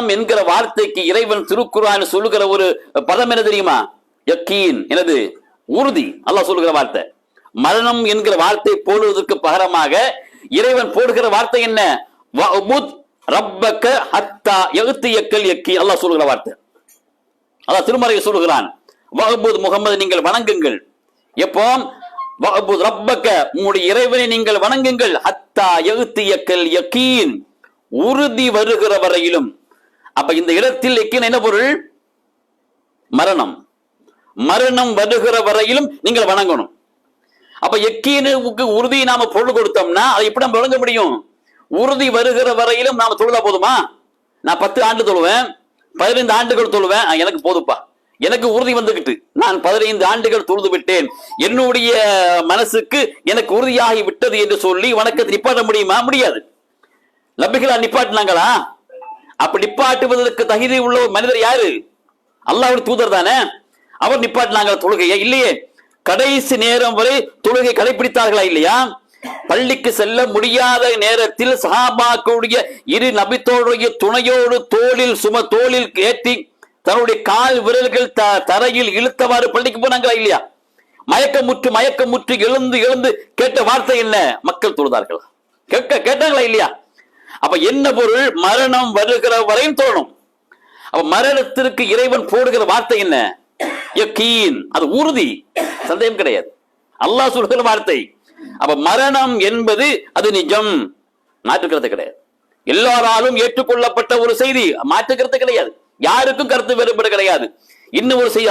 மரணம் என்கிற வார்த்தைக்கு இறைவன் திருக்குறான் சொல்லுகிற ஒரு பதம் என்ன தெரியுமா? யக்கீன். எனது உறுதி. அல்லாஹ் சொல்லுகிற வார்த்தை. மரணம் என்கிற வார்த்தை போடுவதற்கு பகரமாக இறைவன் போடுகிற வார்த்தை என்ன? ரப்பக்க ஹத்தா எகுத்து எக்கல் எக்கி அல்லாஹ் சொல்லுகிற வார்த்தை. அல்லாஹ் திருமறையை சொல்லுகிறான். வகபூத் முகமது நீங்கள் வணங்குங்கள். எப்போ வஅபுத் ரப்பக்க உங்களுடைய இறைவனை நீங்கள் வணங்குங்கள். ஹத்தா யக்தியக்கல் யக்கீன். உறுதி வருகிற வரையிலும் அப்ப இந்த இடத்தில் எக்கின் என்ன பொருள்? மரணம். மரணம் வருகிற வரையிலும் நீங்கள் வணங்கணும். அப்ப எக்கீனுக்கு உறுதி நாம பொருள் கொடுத்தோம்னா அதை எப்படி நம்ம வழங்க முடியும்? உறுதி வருகிற வரையிலும் நாம தொழுதா போதுமா? நான் பத்து ஆண்டு தொழுவேன் பதினைந்து ஆண்டுகள் தொழுவேன். எனக்கு போதுப்பா. எனக்கு உறுதி வந்துகிட்டு. நான் பதினைந்து ஆண்டுகள் தொழுது விட்டேன். என்னுடைய மனசுக்கு எனக்கு உறுதியாகி விட்டது என்று சொல்லி வணக்கத்தை நிப்பாட்ட முடியுமா? முடியாது. நபிகளா நிப்பாட்டினாங்களா? அப்ப நிப்பாட்டுவதற்கு தகுதி உள்ள ஒரு மனிதர் யாரு? அல்லாவுடைய தூதர் தானே? அவர் நிப்பாட்டினாங்க தொழுகையை? இல்லையே. கடைசி நேரம் வரை தொழுகை கடைபிடித்தார்களா இல்லையா? பள்ளிக்கு செல்ல முடியாத நேரத்தில் சஹாபாக்களுடைய இரு நபித்தோடைய துணையோடு தோளில் சும தோளில் ஏற்றி தன்னுடைய கால் விரல்கள் த- தரையில் இழுத்தவாறு பள்ளிக்கு போனாங்களா இல்லையா? மயக்கமுற்று மயக்கமுற்று எழுந்து எழுந்து கேட்ட வார்த்தை என்ன? மக்கள் தொழுதார்கள்? கேட்க கேட்டாங்களா இல்லையா? அப்ப என்ன பொருள்? மரணம் வருகிற வரையும் தோணும். அப்ப மரணத்திற்கு இறைவன் போடுகிற வார்த்தை என்ன? அது உறுதி. சந்தேகம் கிடையாது. அல்லாஹ் சொல்கிற வார்த்தை. அப்ப மரணம் என்பது அது நிஜம். மாற்றுக்கிறது கிடையாது. எல்லாராலும் ஏற்றுக்கொள்ளப்பட்ட ஒரு செய்தி. மாற்றுக்கிறது கிடையாது. யாருக்கும் கருத்து வேறுபாடு கிடையாது. இன்னும் ஒரு செய்தி